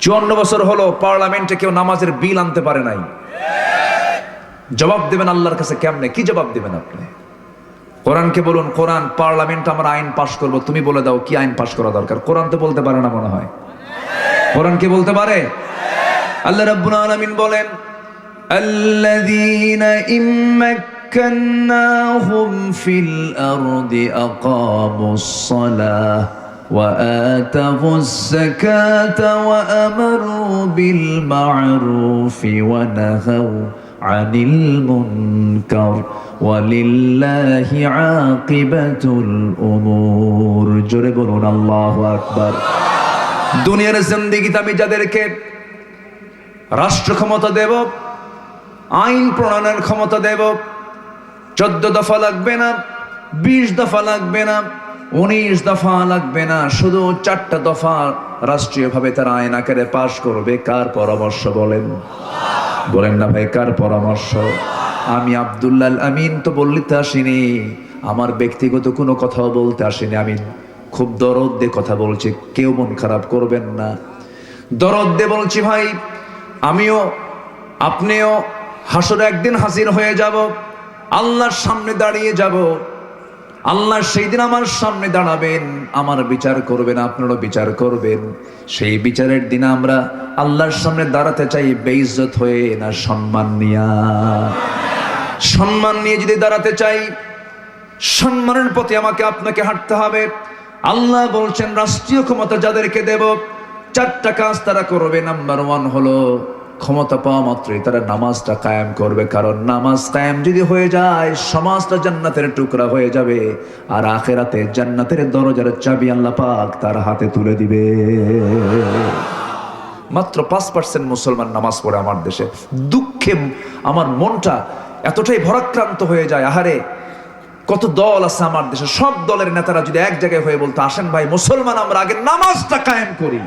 চুয়ান্ন বছর হলো পার্লামেন্টে কেউ নামাজের বিল আনতে পারে নাই জবাব দেবেন আল্লাহর কাছে কেমনে কি জবাব দেবেন আপনি কোরআনকে বলুন কোরআন পার্লামেন্ট আমরা আইন পাশ করব তুমি বলে দাও কি আইন পাশ করা দরকার কোরআন তো বলতে পারে না মনে হয় কোরআন কি বলতে পারে আল্লাহ রাব্বুল আলামিন বলেন الذين إن مكناهم في الأرض أقاموا الصلاة وآتوا الزكاة وأمروا بالمعروف ونهوا عن المنكر ولله عاقبة الأمور جربون الله أكبر দুনিয়ার জিন্দিগিতে আমি যাদেরকে রাষ্ট্র ক্ষমতা দেব আইন প্রণয়নের ক্ষমতা দেব চোদ্দ দফা লাগবে না বিশ দফা লাগবে না উনিশ দফা লাগবে না, শুধু চারটা দফা রাষ্ট্রীয়ভাবে তারা আইন আকারে পাশ করবে। কার পরামর্শ বলেন? বলেন না ভাই, কার পরামর্শ? আমি আব্দুল্লাহ আমিন তো বলতে আসিনি। আমার ব্যক্তিগত কোনো কথাও বলতে আসিনি। আমি খুব দরদ দিয়ে কথা বলছি, কেউ মন খারাপ করবেন না। দরদ দিয়ে বলছি ভাই, আমিও, আপনিও হাসরে একদিন হাজির হয়ে যাব, আল্লাহর সামনে দাঁড়িয়ে যাব। আল্লাহ সেই দিন আমার সামনে দাঁড়াবেন, আমার বিচার করবেন, আপনারও বিচার করবেন। সেই বিচারের দিন আমরা আল্লাহর সামনে দাঁড়াতে চাই, বেইজ্জত হয়ে না সম্মান নিয়া। সম্মান নিয়ে যদি দাঁড়াতে চাই, সম্মানের প্রতি আমাকে আপনাকে হাঁটতে হবে। আল্লাহ বলছেন, রাষ্ট্রীয় ক্ষমতা যাদেরকে দেব, চারটা কাজ তারা করবে। নাম্বার ওয়ান হলো ক্ষমতা পাওয়া মাত্রই তারা নামাজটা কায়েম করবে, কারণ নামাজ কায়েম যদি হয়ে যায়, সমাজটা জান্নাতের টুকরা হয়ে যাবে, আর আখেরাতে জান্নাতের দরজার চাবি আল্লাহ পাক তার হাতে তুলে দিবে। মাত্র পাঁচ পার্সেন্ট মুসলমান নামাজ পড়ে আমার দেশে। দুঃখে আমার মনটা এতটাই ভরাক্রান্ত হয়ে যায়, আহারে, কত দল আছে আমার দেশে। সব দলের নেতারা যদি এক জায়গায় হয়ে বলতো, আসেন ভাই, মুসলমান, আমরা আগে নামাজটা কায়েম করি।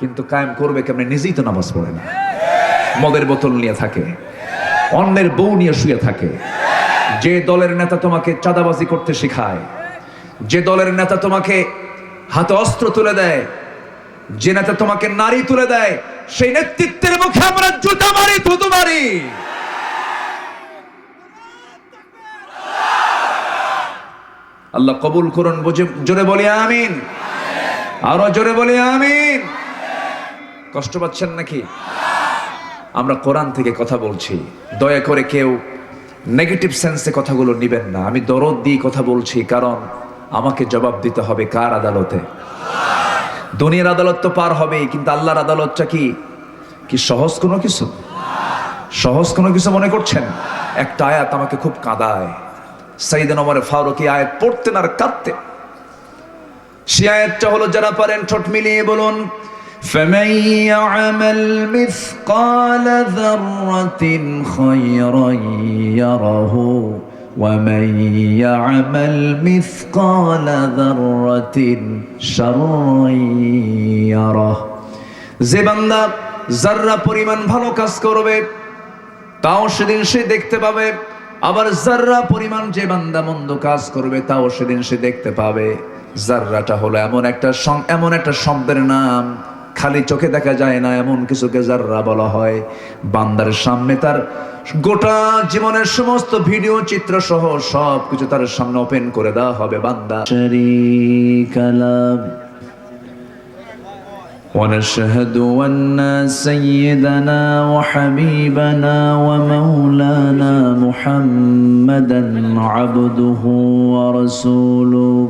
কিন্তু কায়েম করবে কেমনে? নিজেই তো নামাজ পড়ে না। মদের বোতল নিয়ে থাকে। অন্যের বউ নিয়ে শুয়ে থাকে। যে দলের নেতা তোমাকে চাঁদাবাজি করতে শেখায়, যে দলের নেতা তোমাকে হাতে অস্ত্র তুলে দেয়, যে নেতা তোমাকে নারী তুলে দেয়, সেই নেতৃত্বের মুখে আমরা জুতা মারি থুতু মারি। আল্লাহ কবুল করুন জোরে বলি আমিন। আরও জোরে বলি আমিন। কষ্ট পাচ্ছেন নাকি? আমরা কোরআন থেকে কথা বলছি। দয়া করে কেউ নেগেটিভ সেন্সে কথাগুলো নিবেন না। আমি দরদ দিয়ে কথা বলছি, কারণ আমাকে জবাব দিতে হবে কার আদালতে? দুনিয়ার আদালত তো পার হবেই, কিন্তু আল্লাহর আদালতটা কি? কি সহজ কোনো কিছু? সহজ কোনো কিছু মনে করছেন? একটা আয়াত আমাকে খুব কাঁদায়। সাইদিন ওমর ফারুকি আয়াত পড়তেন আর কাঁদতেন। সে আয়াতটা হলো, যারা পারেন ঠোঁট মিলিয়ে বলুন فمن يعمل مثقال ذرة خيرا يره ومن يعمل مثقال ذرة شرا يره যে বান্দা যার্রা পরিমাণ ভালো কাজ করবে তাও সেদিন সে দেখতে পাবে আবার জাররা পরিমাণ যে বান্দা মন্দ কাজ করবে তাও সেদিন সে দেখতে পাবে জাররাটা হলো এমন একটা সং- এমন একটা শব্দের নাম খালি চোখে দেখা যায় না এমন কিছুকে জাররা বলা হয় বান্দার সামনে তার গোটা জীবনের সমস্ত ভিডিও চিত্র সহ সব কিছু তার সামনে ওপেন করে দেওয়া হবে বান্দা ونشهد أن سيدنا وحبيبنا ومولانا محمدا عبده ورسوله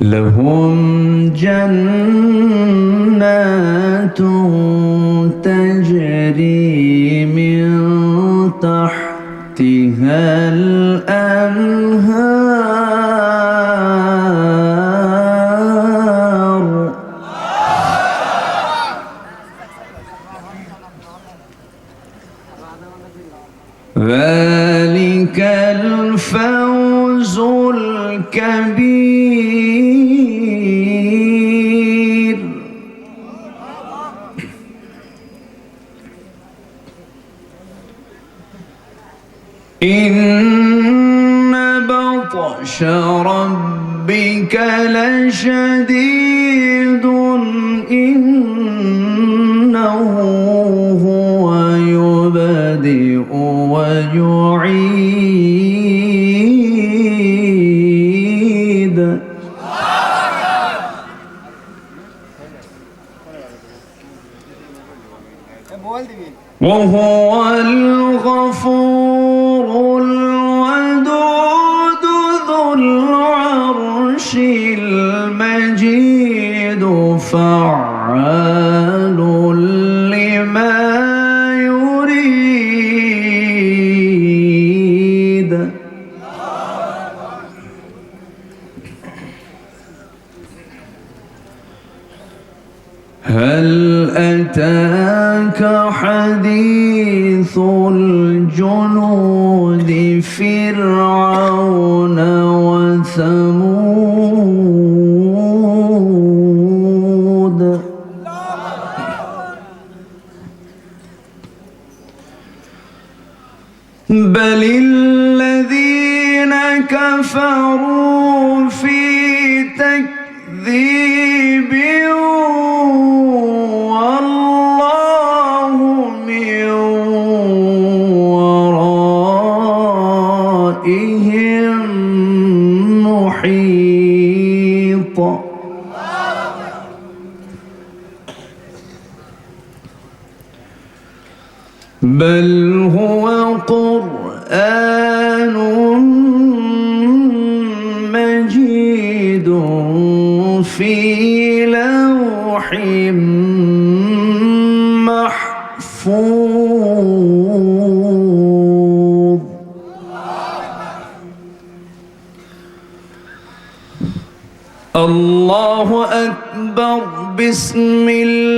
لهم جنات تجري من تحتها الأنهار. ذلك الفوز الكبير. فعال لما يريد. هل أتاك حديث الجنود فرعون وثمود؟ بل الذين كفروا في تكذيب والله من ورائهم محيط بل قرآن مجيد في لوح محفوظ. الله أكبر. بسم الله.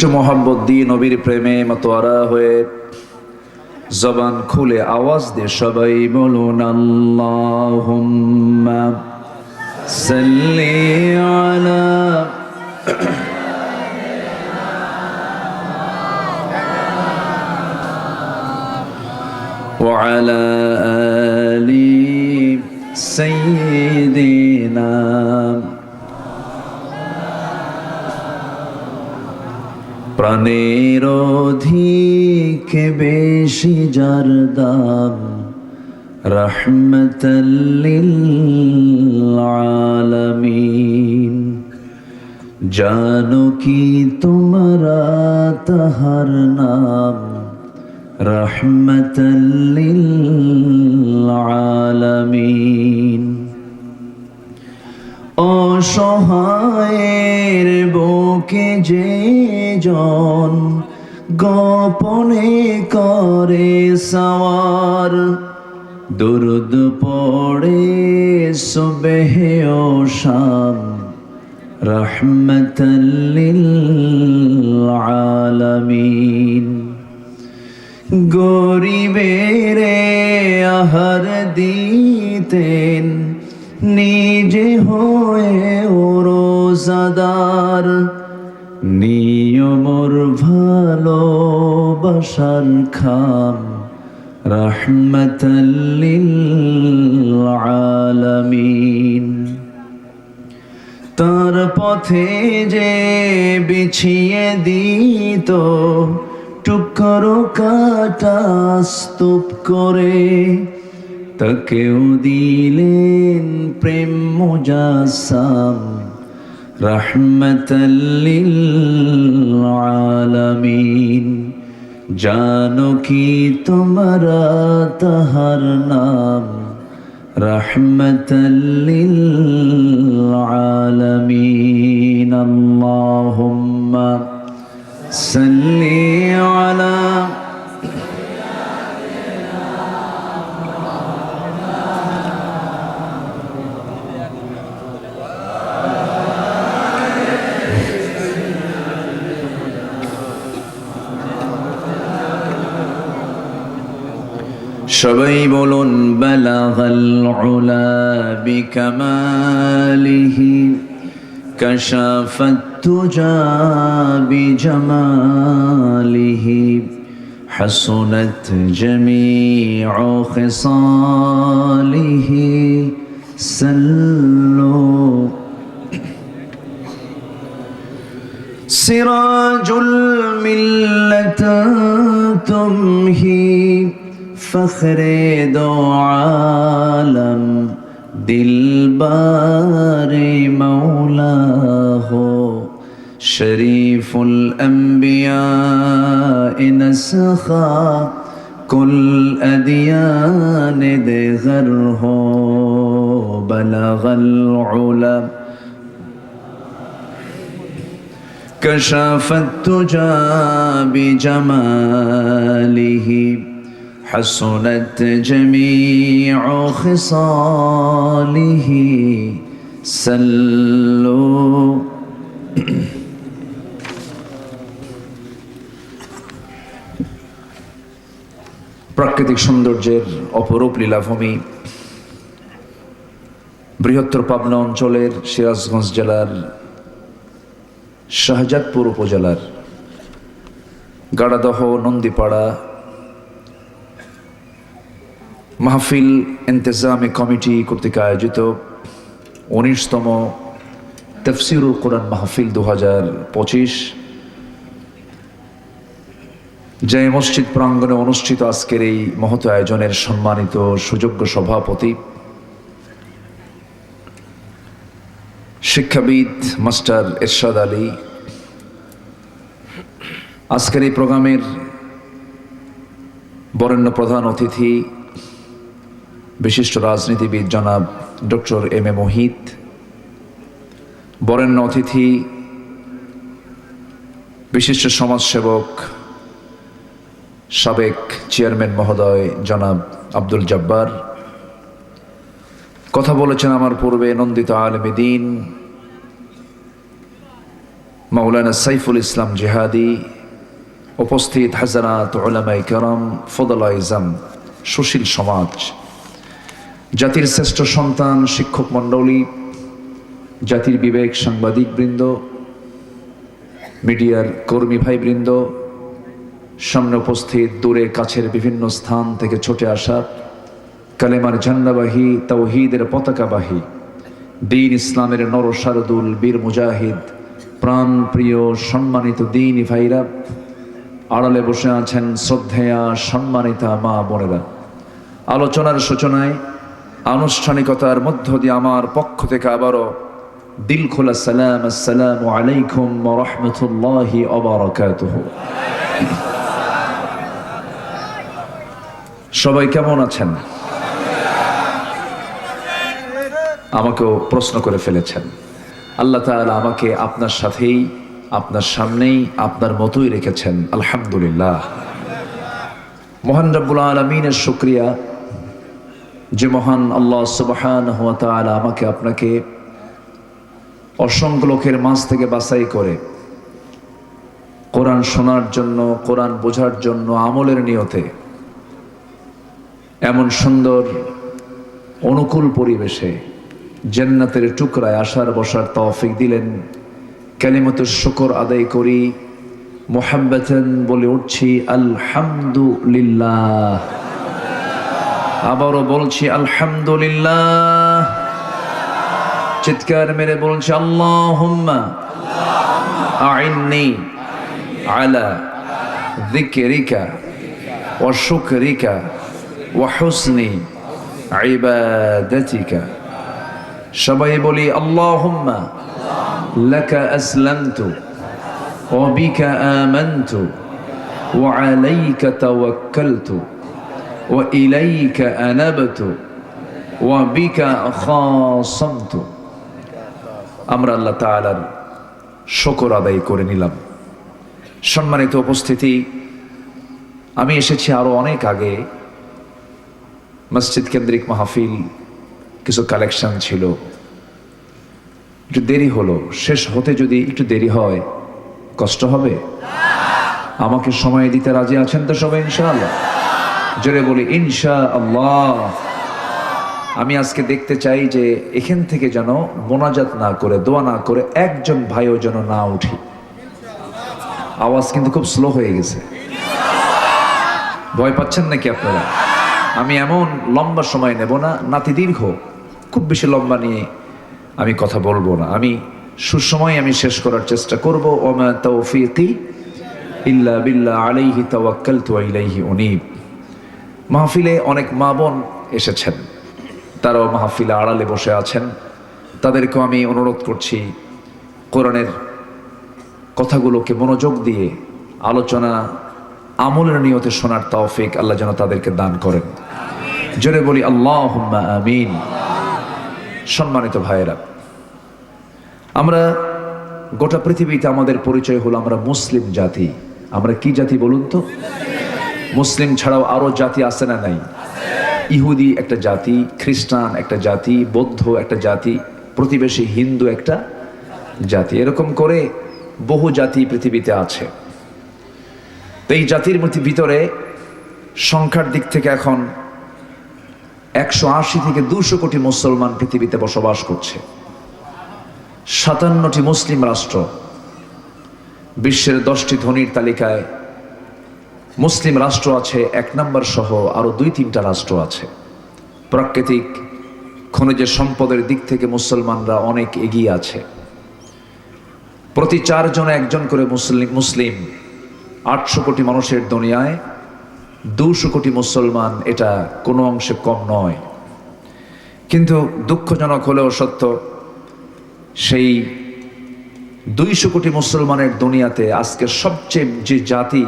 একটু মোহাম্মত দিয়ে নবীর প্রেমে মতোয়ারা হয়ে জবান খুলে আওয়াজ দিয়ে সবাই বলুন আল্লাহুম্মা সাল্লি আলা وعلى প্রাণের অধিক বেশি যার দাম? রহমতলিল জানো কি তোমরা তাহার নাম? রহমতলিল আলমিন অসহায়ের বুকে যে জন গোপনে করে সওয়ার, দুরুদ পড়ে সুবেহ ও শাম রহমতলিল আলমিন গরিবের আহার দিতেন নিজে হয়ে ওরোজাদার নিয়মর ভালোবাসার খাম রহমতলিল আলমিন তার পথে যে বিছিয়ে দিত, টুকরো কাটা স্তূপ করে তাকেও দিলেন প্রেম মুজাসাম রহমতলিল আলমিন জানো কি তোমরা তাহার নাম রহমতলিল আলমিন আল্লাহুম্মা সবাই বলুন বালাগাল উলা বিকামালিহি কাশাফাত তুজা বিজামালিহি حسنت جميع خصاله سلوا سراج الملة تمهي فخر دو عالم دل بار مولا ہو شریف الانبیاء نسخا کل ادیان دے غر ہو بلغ العلم كشف التجا بجماله. حسنت جميع خصاله سلوا প্রাকৃতিক সৌন্দর্যের অপরূপ লীলাভূমি বৃহত্তর পাবনা অঞ্চলের সিরাজগঞ্জ জেলার শাহজাদপুর উপজেলার গাড়াদহ নন্দীপাড়া মাহফিল ইন্তেজামী কমিটি কর্তৃক আয়োজিত উনিশতম তফসিরুল কোরআন মাহফিল দু হাজার পঁচিশ। যে মসজিদ প্রাঙ্গণে অনুষ্ঠিত আজকের এই মহত আয়োজনের সম্মানিত সুযোগ্য সভাপতি, শিক্ষাবিদ মাস্টার এরশাদ আলী, আজকের এই প্রোগ্রামের বরেণ্য প্রধান অতিথি বিশিষ্ট রাজনীতিবিদ জনাব ডক্টর এম এ মোহিত, বরেণ্য অতিথি, বিশিষ্ট সমাজসেবক, সাবেক চেয়ারম্যান মহোদয় জনাব আব্দুল জব্বার। কথা বলেছেন আমার পূর্বে নন্দিত আলমী দিন, মাওলানা সাইফুল ইসলাম জেহাদি, উপস্থিত হাজারাত ওলামাই কারাম ফদলাইজাম সুশীল সমাজ। জাতির শ্রেষ্ঠ সন্তান, শিক্ষক মণ্ডলী, জাতির বিবেক সাংবাদিক বৃন্দ মিডিয়ার কর্মী ভাইবৃন্দ, সামনে উপস্থিত দূরে কাছের বিভিন্ন স্থান থেকে ছুটে আসা কালেমার ঝান্ডাবাহী, তাওহিদের পতাকাবাহী, দিন ইসলামের নরসারদুল বীর মুজাহিদ প্রাণ প্রিয় সম্মানিত দিন ভাইরা, আড়ালে বসে আছেন শ্রদ্ধেয়া সম্মানিতা মা বোনেরা। আলোচনার সূচনায় আনুষ্ঠানিকতার মধ্য দিয়ে আমার পক্ষ থেকে আবারও দিল খোলা সালাম, আসসালামু আলাইকুম রহমতুল্লাহি অবরকাতুহ সবাই কেমন আছেন? আমাকেও প্রশ্ন করে ফেলেছেন। আল্লাহ তাআলা আমাকে আপনার সাথেই, আপনার সামনেই, আপনার মতোই রেখেছেন। আলহামদুলিল্লাহ। মহান রব্বুল আলমিনের শুক্রিয়া। যে মহান আল্লাহ সুবহান হুয়া তাআলা আমাকে আপনাকে অসংখ্য লোকের মাঝ থেকে বাছাই করে কোরআন শোনার জন্য, কোরআন বোঝার জন্য, আমলের নিয়তে এমন সুন্দর, অনুকূল পরিবেশে জান্নাতের টুকরায় আসার বসার তৌফিক দিলেন। কালিমতের শুকর আদায় করি মোহাম্মতেন বলে উঠছি, আলহামদুলিল্লাহ। আবারও বলছি, আলহামদুলিল্লাহ। চিৎকার মেরে বলছি, আল্লাহুম্মা আইন্নি আলা যিকরিকা ওয়া শুকরিকা ওয়া হুসনি ইবাদাতিকা। সবাই বলি, আল্লাহুম্মা লাকা আসলামতু ওয়া বিকা আমানতু ওয়া আলাইকা তাওয়াক্কালতু। আনাবতু ওয়া বিকা খাসামতু আমরা আল্লাহ তাআলার শুকর আদায় করে নিলাম। সম্মানিত উপস্থিতি, আমি এসেছি আরও অনেক আগে। মসজিদ কেন্দ্রিক মাহফিল, কিছু কালেকশন ছিল। একটু দেরি হলো, শেষ হতে যদি একটু দেরি হয়, কষ্ট হবে? আমাকে সময় দিতে রাজি আছেন তো সবাই, ইনশাআল্লাহ? জোরে বলি ইনশা আল্লাহ আমি আজকে দেখতে চাই যে এখান থেকে যেন মোনাজাত না করে, দোয়া না করে একজন ভাইও যেন না উঠি। আওয়াজ কিন্তু খুব স্লো হয়ে গেছে। ভয় পাচ্ছেন নাকি আপনারা? আমি এমন লম্বা সময় নেব না, নাতি দীর্ঘ। খুব বেশি লম্বা নিয়ে আমি কথা বলব না। আমি সুসময় আমি শেষ করার চেষ্টা করব। ওমা তৌফিকি ইল্লা বিল্লা আলাইহি তাওয়াক্কালতু ইলাইহি উনীব। মাহফিলে অনেক মা বোন এসেছেন। তারাও মাহফিলে আড়ালে বসে আছেন। তাদেরকেও আমি অনুরোধ করছি কোরআনের কথাগুলোকে মনোযোগ দিয়ে আলোচনা আমলের নিয়তে শোনার তৌফিক আল্লাহ যেন তাদেরকে দান করেন। জোরে বলি আল্লাহ আমিন। সম্মানিত ভাইয়েরা, আমরা গোটা পৃথিবীতে আমাদের পরিচয় হলো আমরা মুসলিম জাতি। আমরা কি জাতি বলুন তো? মুসলিম ছাড়াও আরও জাতি আছে না নাই? ইহুদি একটা জাতি, খ্রিস্টান একটা জাতি, বৌদ্ধ একটা জাতি, প্রতিবেশী হিন্দু একটা জাতি। এরকম করে বহু জাতি পৃথিবীতে আছে। তো এই জাতির ভিতরে সংখ্যার দিক থেকে এখন একশো আশি থেকে দুশো কোটি মুসলমান পৃথিবীতে বসবাস করছে। সাতান্নটি মুসলিম রাষ্ট্র। বিশ্বের দশটি ধনীর তালিকায় মুসলিম রাষ্ট্র আছে, এক নম্বর সহ আরও দুই তিনটা রাষ্ট্র আছে। প্রাকৃতিক খনিজের সম্পদের দিক থেকে মুসলমানরা অনেক এগিয়ে আছে। প্রতি চারজন একজন করে মুসলিম মুসলিম, আটশো কোটি মানুষের দুনিয়ায়, দুশো কোটি মুসলমান এটা কোনো অংশে কম নয়। কিন্তু দুঃখজনক হলেও সত্য, সেই দুইশো কোটি মুসলমানের দুনিয়াতে আজকে সবচেয়ে যে জাতি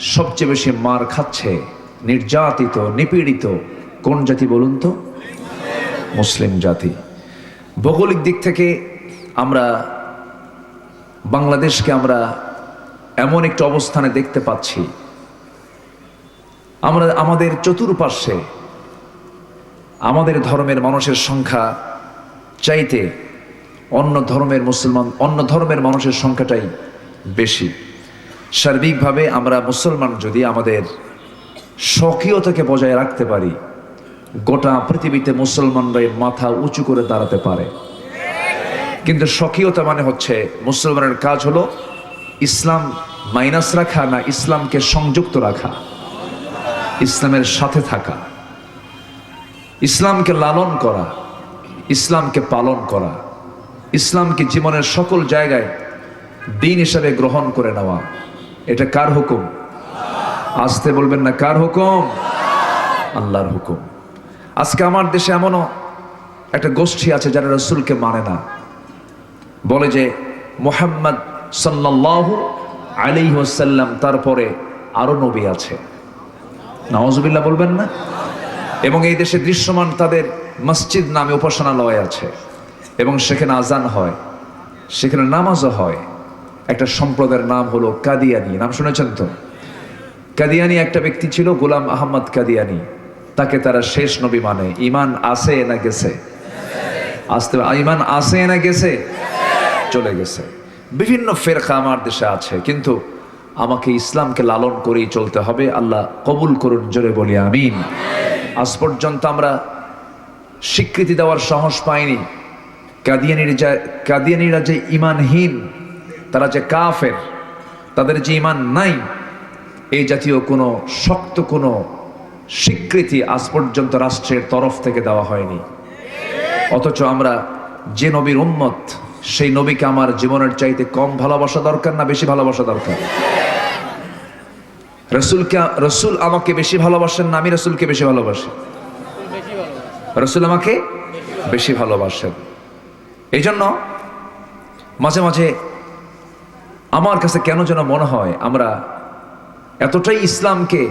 সবচেয়ে বেশি মার খাচ্ছে নির্যাতিত, নিপীড়িত কোন জাতি বলুন তো? মুসলিম জাতি। ভৌগোলিক দিক থেকে আমরা, বাংলাদেশকে আমরা এমন একটা অবস্থানে দেখতে পাচ্ছি। আমরা, আমাদের চতুর্পার্শ্বে আমাদের ধর্মের মানুষের সংখ্যা চাইতে অন্য ধর্মের মুসলমান, অন্য ধর্মের মানুষের সংখ্যাটাই বেশি। সার্বিকভাবে আমরা মুসলমান যদি আমাদের স্বকীয়তাকে বজায় রাখতে পারি, গোটা পৃথিবীতে মুসলমানরাই মাথা উঁচু করে দাঁড়াতে পারে। কিন্তু স্বকীয়তা মানে হচ্ছে মুসলমানের কাজ হলো ইসলাম মাইনাস রাখা না ইসলামকে সংযুক্ত রাখা, ইসলামের সাথে থাকা, ইসলামকে লালন করা, ইসলামকে পালন করা, ইসলামকে জীবনের সকল জায়গায় দিন হিসাবে গ্রহণ করে নেওয়া। এটা কার হুকুম? আসতে বলবেন না, কার হুকুম? আল্লাহর হুকুম। আজকে আমার দেশে এমনও একটা গোষ্ঠী আছে যারা রসুলকে মানে না। বলে যে মোহাম্মদ সাল্লাল্লাহু আলাইহি ওয়াসাল্লাম, তারপরে আরও নবী আছে। নওয়াজবিল্লাহ বলবেন না? এবং এই দেশে দৃশ্যমান তাদের মসজিদ নামে উপাসনালয় আছে। এবং সেখানে আজান হয়, সেখানে নামাজও হয়। একটা সম্প্রদায়ের নাম হলো কাদিয়ানি। নাম শুনেছেন তো? কাদিয়ানি একটা ব্যক্তি ছিল, গোলাম আহমদ কাদিয়ানি। তাকে তারা শেষ নবী মানে। ইমান আসে না গেছে? আসতে ইমান আসে না গেছে? চলে গেছে। বিভিন্ন ফেরকা আমার দেশে আছে, কিন্তু আমাকে ইসলামকে লালন করেই চলতে হবে। আল্লাহ কবুল করুন, জোরে বলি, আমিন। আজ পর্যন্ত আমরা স্বীকৃতি দেওয়ার সাহস পাইনি। কাদিয়ানির যা কাদিয়ানিরা যে ইমানহীন তারা যে কাফের, তাদের যে ইমান নাই, এই জাতীয় কোনো শক্ত কোনো স্বীকৃতি আজ পর্যন্ত রাষ্ট্রের তরফ থেকে দেওয়া হয়নি। অথচ আমরা যে নবীর উম্মত, সেই নবীকে আমার জীবনের চাইতে কম ভালোবাসা দরকার না বেশি ভালোবাসা দরকার? রসুলকে, রসুল আমাকে বেশি ভালোবাসেন না, আমি রসুলকে বেশি ভালোবাসি। রসুল আমাকে বেশি ভালোবাসেন। এই জন্য মাঝে মাঝে আমার কাছে কেন যেন মনে হয় আমরা এতটাই ইসলামকে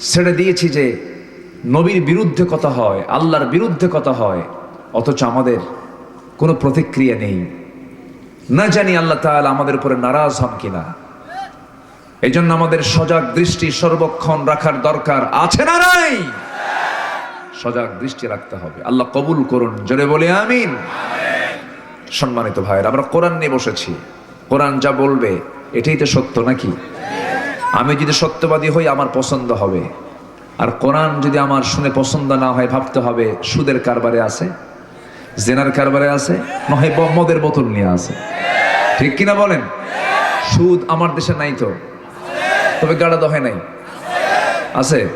ছেড়ে দিয়েছি যে নবীর বিরুদ্ধে কথা হয়, আল্লাহর বিরুদ্ধে কথা হয়, অথচ আমাদের কোনো প্রতিক্রিয়া নেই। না জানি আল্লাহ তাআলা আমাদের উপরে নারাজ হন কিনা। এই জন্য আমাদের সজাগ দৃষ্টি সর্বক্ষণ রাখার দরকার আছে না নাই? সজাগ দৃষ্টি রাখতে হবে। আল্লাহ কবুল করুন, জোরে বলে আমিন। সম্মানিত ভাইয়ের, আমরা কোরআন নিয়ে বসেছি। কোরআন যা বলবে, এটাই তো সত্য নাকি? আমি যদি সত্যবাদী হই, আমার পছন্দ হবে। আর কোরআন যদি আমার শুনে পছন্দ না হয়, ভাবতে হবে, সুদের কারবারে আছে? জেনার কারবারে আছে? ব- মদের বোতল নিয়ে আছে। ঠিক কিনা বলেন? সুদ আমার দেশে নাই তো। তবে গাড়া দহে নাই। আছে?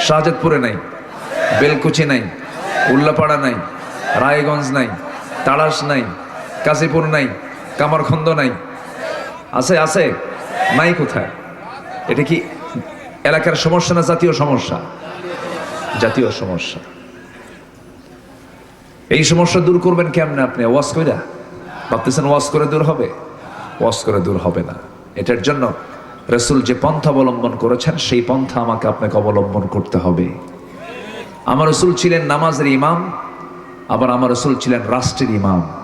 শাহজাদপুরে নাই। বেলকুচি নাই। উল্লাপাড়া নাই। রায়গঞ্জ নাই। তাড়াস নাই। কাশীপুর নাই। কামারখন্দ নাই। আছে আছে। নাই কোথায়? এটা কি এলাকার সমস্যা না জাতীয় সমস্যা? জাতীয় সমস্যা। এই সমস্যা দূর করবেন কেমনে আপনি? ওয়াশ কইরা। ভাবতেছেন ওয়াশ করে দূর হবে? ওয়াশ করে দূর হবে না। এটার জন্য রসুল যে পন্থা অবলম্বন করেছেন, সেই পন্থা আমাকে আপনাকে অবলম্বন করতে হবে। আমার রসুল ছিলেন নামাজের ইমাম, আবার আমার রসুল ছিলেন রাষ্ট্রের ইমাম।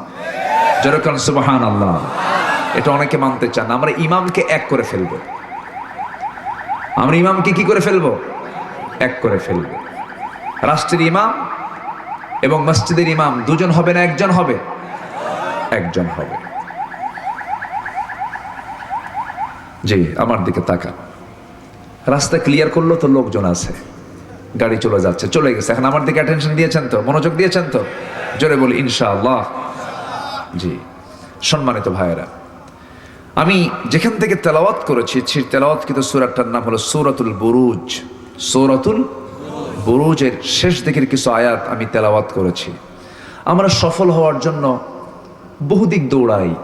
যেরকম সুবাহান আল্লাহ এটা অনেকে মানতে চান আমরা ইমামকে এক করে ফেলব। আমরা ইমামকে কি করে ফেলব? এক করে ফেলব। রাষ্ট্রের ইমাম এবং মসজিদের ইমাম, দুজন হবে না, একজন হবে? একজন হবে। জি, আমার দিকে তাকান। রাস্তা ক্লিয়ার করল তো লোকজন আছে। গাড়ি চলে যাচ্ছে, চলে গেছে। এখন আমার দিকে অ্যাটেনশন দিয়েছেন তো? মনোযোগ দিয়েছেন তো? জোরে বলি, ইনশাআল্লাহ। জি। সম্মানিত ভাইয়েরা, আমি যেখান থেকে তেলাওয়াত করেছি, সেই তেলাওয়াতকৃত সুরাটার নাম হলো সৌরাতুল বুরুজ। সৌরাতুল বুরুজের শেষ দিকের কিছু আয়াত আমি তেলাওয়াত করেছি। আমরা সফল হওয়ার জন্য বহুদিক দৌড়াই।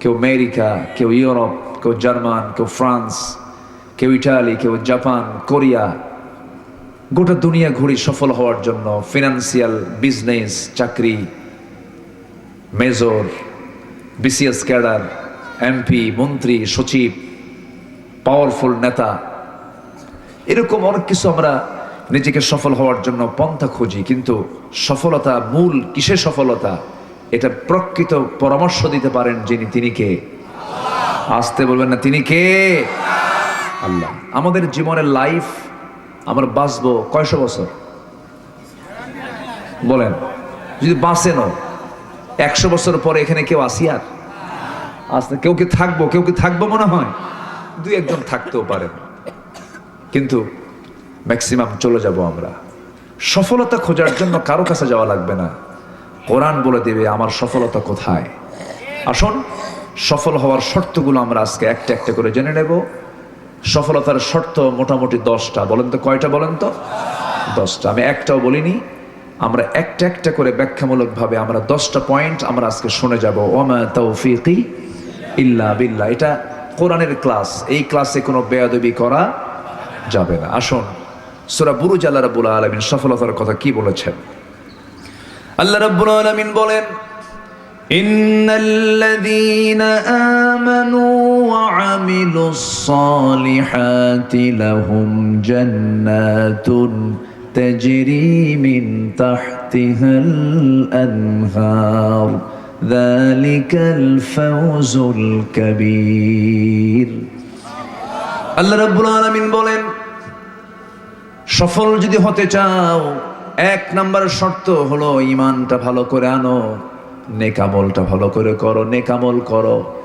কেউ আমেরিকা, কেউ ইউরোপ, কেউ জার্মান, কেউ ফ্রান্স, কেউ ইটালি, কেউ জাপান, কোরিয়া। গোটা দুনিয়া ঘুরি সফল হওয়ার জন্য ফিনান্সিয়াল, বিজনেস, চাকরি মেজর, বিসিএস ক্যাডার, এমপি, মন্ত্রী, সচিব, পাওয়ারফুল নেতা, এরকম অনেক কিছু আমরা নিজেকে সফল হওয়ার জন্য পন্থা খুঁজি, কিন্তু সফলতা মূল কিসে সফলতা? এটা প্রকৃত পরামর্শ দিতে পারেন যিনি, তিনি কে? আসতে বলবেন না, তিনি কে? আল্লাহ। আমাদের জীবনের লাইফ আমরা বাঁচবো কয়শো বছর? বলেন, যদি বাঁচেনও একশো বছর পরে এখানে কেউ আসি আর? আসতে কেউ কি থাকব? কেউ কি থাকব মনে হয়? দুই একজন থাকতেও পারেন কিন্তু ম্যাক্সিমাম চলে যাব আমরা। সফলতা খোঁজার জন্য কারও কাছে যাওয়া লাগবে না। কোরআন বলে দেবে, আমার সফলতা কোথায়? আসুন, সফল হওয়ার শর্তগুলো আমরা আজকে একটা একটা করে জেনে নেব। সফলতার শর্ত মোটামুটি দশটা। বলেন তো কয়টা বলেন তো? দশটা। আমি একটাও বলিনি। আমরা একটা একটা করে ব্যাখ্যামূলকভাবে আমরা দশটা পয়েন্ট আমরা আজকে শুনে যাব ওমা তৌফিকি ইল্লা বিল্লাহ এটা কোরআনের ক্লাস এই ক্লাসে কোনো বেয়াদবি করা যাবে না আসুন সুরা বুরুজ আল্লাহ রাব্বুল আলামিন সফলতার কথা কি বলেছেন আল্লাহ রাব্বুল আলামিন বলেন إن الذين آمنوا وعملوا الصالحات لهم جنات تجري من تحتها الأنهار ذلك الفوز الكبير আল্লাহ রাব্বুল আলামিন বলেন সফল যদি হতে চাও এক নাম্বার শর্ত হলো ইমানটা ভালো করে আনো নেকামলটা ভালো করে করো নেকামল করো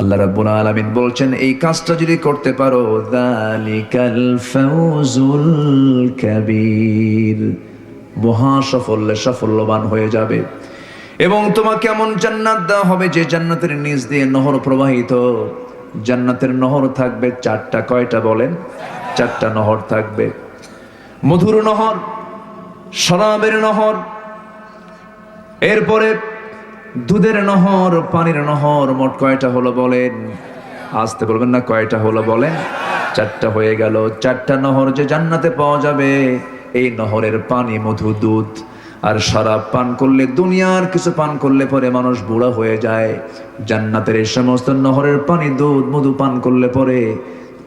আল্লাহ রাব্বুল আলামিন বলছেন, এই কাজটা যদি করতে পারো দালিকাল ফাউজুল কাবীর। মহা সাফল্যে সাফল্যবান হয়ে যাবে। এবং তোমাকে এমন জান্নাত দেওয়া হবে যে জান্নাতের নিচ দিয়ে নহর প্রবাহিত। জান্নাতের নহর থাকবে চারটা, কয়টা বলেন? চারটা নহর থাকবে। মধুর নহর, শরাবের নহর, এরপরে দুধের নহর, পানির নহর, মোট কয়টা হলো বলেন? আসতে বলবেন না, কয়টা হলো বলেন? চারটা হয়ে গেল, চারটা নহর যে জান্নাতে পাওয়া যাবে, এই নহরের পানি, মধু, দুধ। আর শরাব পান করলে, দুনিয়ার কিছু পান করলে পরে মানুষ বুড়া হয়ে যায়। জান্নাতের এই সমস্ত নহরের পানি, দুধ, মধু পান করলে পরে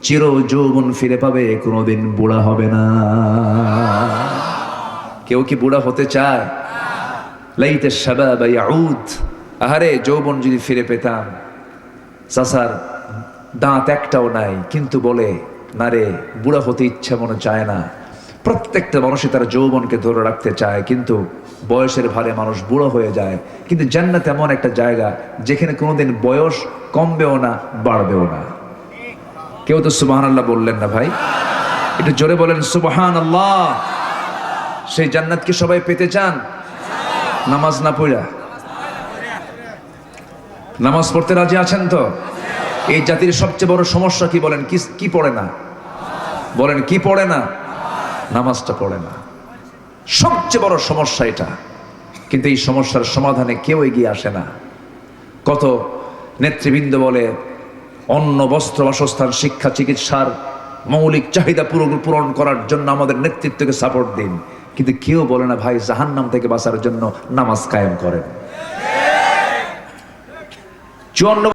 চির যৌবন ফিরে পাবে, কোনোদিন বুড়া হবে না। কেউ কি বুড়া হতে চায়? লাইতে শাবাব ইয়াউদ। আহারে, যৌবন যদি ফিরে পেতাম চাচার দাঁত একটাও নাই, কিন্তু বলে, না রে, বুড়া হতে ইচ্ছা মনে চায় না। প্রত্যেকটা মানুষই তার যৌবনকে ধরে রাখতে চায়, কিন্তু বয়সের ভারে মানুষ বুড়ো হয়ে যায়। কিন্তু জান্নাত এমন একটা জায়গা, যেখানে কোনোদিন বয়স কমবেও না, বাড়বেও না। কেউ তো সুবাহান আল্লাহ বললেন না ভাই? একটু জোরে বলেন সুবাহান আল্লাহ সেই জান্নাত কি সবাই পেতে চান? নামাজ না পড়া? নামাজ পড়তে রাজি আছেন তো? এই জাতির সবচেয়ে বড় সমস্যা কি বলেন? কি কি পড়ে না? বলেন, কি পড়ে না? নামাজটা পড়ে না। সবচেয়ে বড় সমস্যা এটা। কিন্তু এই সমস্যার সমাধানে কেউ এগিয়ে আসে না। কত নেতৃবৃন্দ বলে, অন্ন, বস্ত্র, বাসস্থান, শিক্ষা, চিকিৎসার মৌলিক চাহিদা পূরণ পূরণ করার জন্য আমাদের নেতৃত্বকে সাপোর্ট দিন। কিন্তু কেউ বলে না ভাই জাহান্নাম থেকে বাঁচার জন্য নামাজ কায়েম করেন। চুয়ান্ন